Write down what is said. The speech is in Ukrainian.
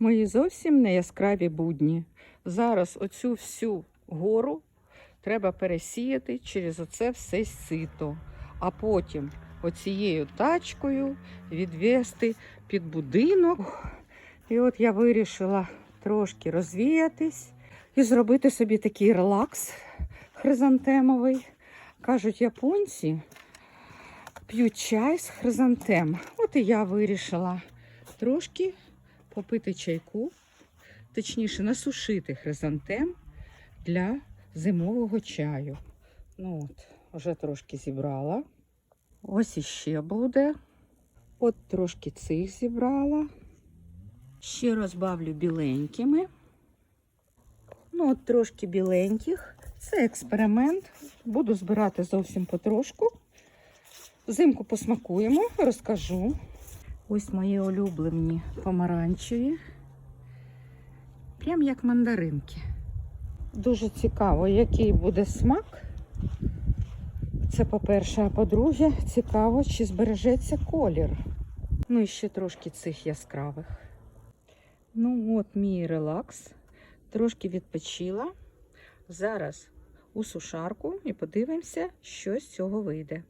Мої зовсім не яскраві будні. Зараз оцю всю гору треба пересіяти через оце все сито, а потім оцією тачкою відвести під будинок. І от я вирішила трошки розвіятись і зробити собі такий релакс хризантемовий. Кажуть японці, п'ють чай з хризантем. От і я вирішила трошки попити чайку, точніше насушити хризантем для зимового чаю. Ну от, вже трошки зібрала. Ось іще буде. От трошки цих зібрала. Ще розбавлю біленькими. Ну, от трошки біленьких. Це експеримент. Буду збирати зовсім потрошку. Взимку посмакуємо, розкажу. Ось мої улюблені помаранчеві. Прям як мандаринки. Дуже цікаво, який буде смак. Це по-перше, а по-друге, цікаво, чи збережеться колір. Ну і ще трошки цих яскравих. Ну, от мій релакс. Трошки відпочила. Зараз у сушарку і подивимося, що з цього вийде.